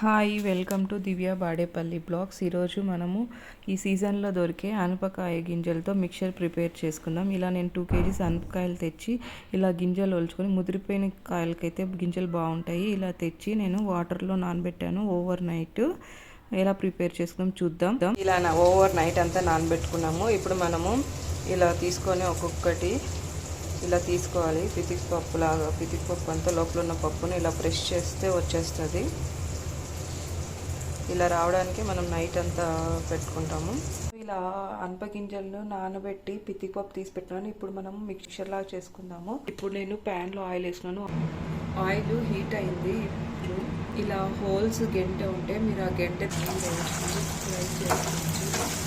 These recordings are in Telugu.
Hi welcome to Divya Badepalli blogs. ఈరోజు మనము ఈ సీజన్లో దొరికే ఆనపకాయ గింజలతో మిక్చర్ ప్రిపేర్ చేసుకుందాం. ఇలా నేను టూ కేజీస్ ఆనపకాయలు తెచ్చి ఇలా గింజలు ఒలుచుకొని ముదిరిపోయిన కాయలకైతే గింజలు బాగుంటాయి. ఇలా తెచ్చి నేను వాటర్లో నానబెట్టాను. ఓవర్ నైట్ ఎలా ప్రిపేర్ చేసుకుందాం చూద్దాం. ఇలా ఓవర్ నైట్ అంతా నానబెట్టుకున్నాము. ఇప్పుడు మనము ఇలా తీసుకొని ఒక్కొక్కటి ఇలా తీసుకోవాలి. పితికి పప్పు లాగా పప్పు అంతా లోపల ఉన్న పప్పుని ఇలా ప్రెస్ చేస్తే వచ్చేస్తుంది. ఇలా రావడానికి మనం నైట్ అంతా పెట్టుకుంటాము. ఇలా అనపగింజలను నానబెట్టి పితిపప్పు తీసి పెట్టినాను. ఇప్పుడు మనం మిక్చర్ లాగా చేసుకుందాము. ఇప్పుడు నేను ప్యాన్లో ఆయిల్ వేసినాను ఆయిల్ హీట్ అయింది. ఇప్పుడు ఇలా హోల్స్ గెంట ఉంటే మీరు ఆ గెంట ఫ్రై చేసుకోవచ్చు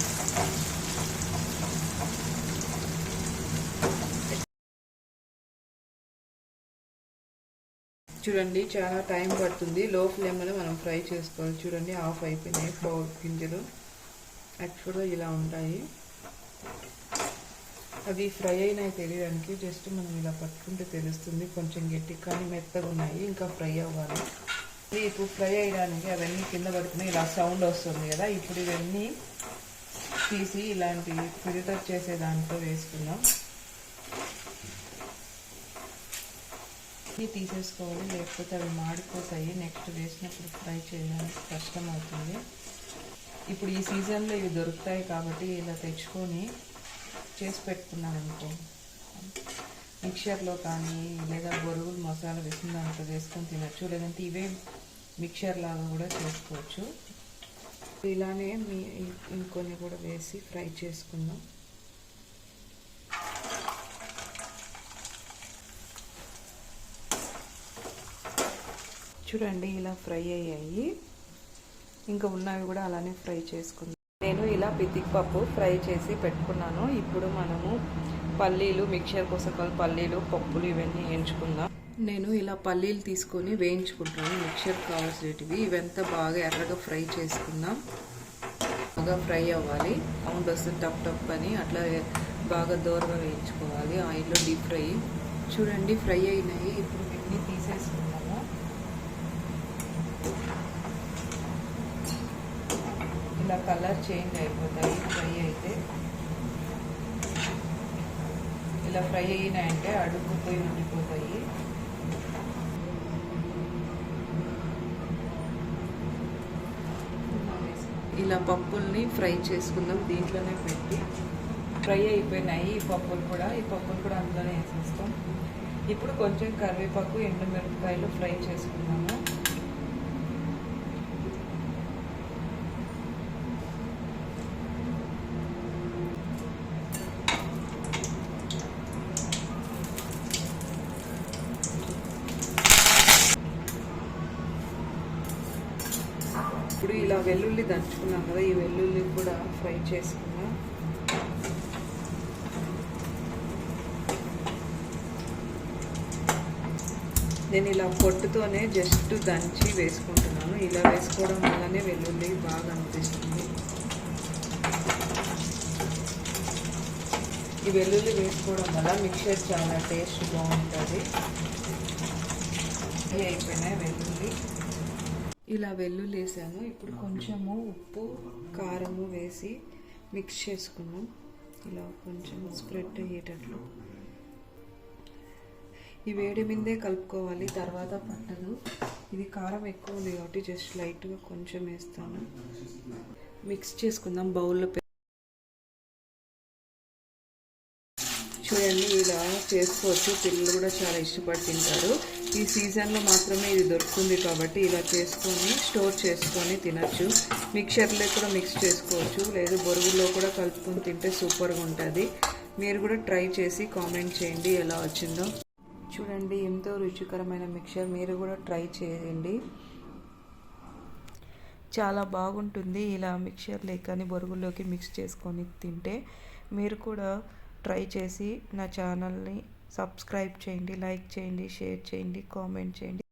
చూడండి చాలా టైం పడుతుంది. లో ఫ్లేమ్లో మనం ఫ్రై చేసుకోవాలి. చూడండి ఆఫ్ అయిపోయినాయి ఫ్లవర్ గింజలు. యాక్చువల్గా ఇలా ఉంటాయి. అవి ఫ్రై అయినాయి తెలియడానికి. జస్ట్ మనం ఇలా పట్టుకుంటే తెలుస్తుంది. కొంచెం గట్టి కానీ మెత్తగా ఉన్నాయి. ఇంకా ఫ్రై అవ్వాలి. ఇప్పుడు ఫ్రై అయ్యడానికి అవన్నీ కింద పడుతున్నాయి. ఇలా సౌండ్ వస్తుంది కదా. ఇప్పుడు ఇవన్నీ తీసి ఇలాంటి ఫిల్టర్ చేసే దాంట్లో వేసుకున్నాం తీసేసుకోవాలి లేకపోతే అవి మాడిపోతాయి. నెక్స్ట్ వేసినప్పుడు ఫ్రై చేయడానికి కష్టం అవుతుంది ఇప్పుడు ఈ సీజన్లో ఇవి దొరుకుతాయి కాబట్టి ఇలా తెచ్చుకొని చేసి పెట్టుకున్నాను అనుకో మిక్చర్లో కానీ లేదా బొరుగులు మసాలా వేసిన దాంట్లో వేసుకొని తినచ్చు. లేదంటే ఇవే మిక్చర్ లాగా కూడా చేసుకోవచ్చు. ఇలానే మీ ఇంకొన్ని కూడా వేసి ఫ్రై చేసుకుందాం. చూడండి ఇలా ఫ్రై అయ్యాయి. ఇంకా ఉన్నవి కూడా అలానే ఫ్రై చేసుకుందాం. నేను ఇలా పితిక్ పప్పు ఫ్రై చేసి పెట్టుకున్నాను. ఇప్పుడు మనము పల్లీలు మిక్చర్ కోసం పల్లీలు పప్పులు ఇవన్నీ వేయించుకుందాం. నేను ఇలా పల్లీలు తీసుకొని వేయించుకుంటాను. మిక్చర్ కావాల్సినవి ఇవంతా బాగా ఎర్రగా ఫ్రై చేసుకుందాం. బాగా ఫ్రై అవ్వాలి. సౌండ్ వస్తుంది టప్ టప్ అని అట్లా బాగా దూరంగా వేయించుకోవాలి. ఆయిల్లో డీప్ ఫ్రై. చూడండి ఫ్రై అయినాయి. ఇప్పుడు ఇవన్నీ తీసేసుకుందాం. ఇలా కలర్ చేంజ్ అయిపోతాయి ఫ్రై అయితే. ఇలా ఫ్రై అయినాయంటే అడుగుపోయి ఉండిపోతాయి. ఇలా పప్పుల్ని ఫ్రై చేసుకుందాం దీంట్లోనే పెట్టి. ఫ్రై అయిపోయినాయి ఈ పప్పులు కూడా ఈ పప్పులు కూడా అందులోనే వేసేస్తాం. ఇప్పుడు కొంచెం కరివేపాకు ఎండుమిరపకాయలు ఫ్రై చేసుకున్నాము ఇప్పుడు ఇలా వెల్లుల్లి దంచుకున్నాం కదా ఈ వెల్లుల్లి కూడా ఫ్రై చేసుకున్నాం నేను ఇలా పొట్టుతోనే జస్ట్ దంచి వేసుకుంటున్నాను. ఇలా వేసుకోవడం వల్లనే వెల్లుల్లి బాగా అనిపిస్తుంది. ఈ వెల్లుల్లి వేసుకోవడం వల్ల మిక్చర్ చాలా టేస్ట్ బాగుంటుంది. అయిపోయినాయి వెల్లుల్లి. ఇలా వెల్లుల్లి వేసాను ఇప్పుడు కొంచెము ఉప్పు కారము వేసి మిక్స్ చేసుకున్నాం. ఇలా కొంచెం స్ప్రెడ్ అయ్యేటట్లు. ఈ వేడి మీదే కలుపుకోవాలి తర్వాత పట్టదు. ఇది కారం ఎక్కువ ఉంది కాబట్టి జస్ట్ లైట్గా కొంచెం వేస్తాను. మిక్స్ చేసుకుందాం బౌల్లో చూడండి ఇలా చేసుకోవచ్చు. పిల్లలు కూడా చాలా ఇష్టపడి తింటారు. ఈ సీజన్లో మాత్రమే ఇది దొరుకుతుంది కాబట్టి ఇలా చేసుకొని స్టోర్ చేసుకొని తినచ్చు. మిక్చర్లో కూడా మిక్స్ చేసుకోవచ్చు. లేదు బొరుగుల్లో కూడా కలుపుకొని తింటే సూపర్గా ఉంటుంది. మీరు కూడా ట్రై చేసి కామెంట్ చేయండి ఎలా వచ్చిందో. చూడండి ఎంతో రుచికరమైన మిక్చర్. మీరు కూడా ట్రై చేయండి. చాలా బాగుంటుంది ఇలా మిక్చర్ లేకని బొరుగుల్లోకి మిక్స్ చేసుకొని తింటే. మీరు కూడా ట్రై చేసి నా ఛానల్ని సబ్స్క్రైబ్ చేయండి లైక్ చేయండి షేర్ చేయండి కామెంట్ చేయండి.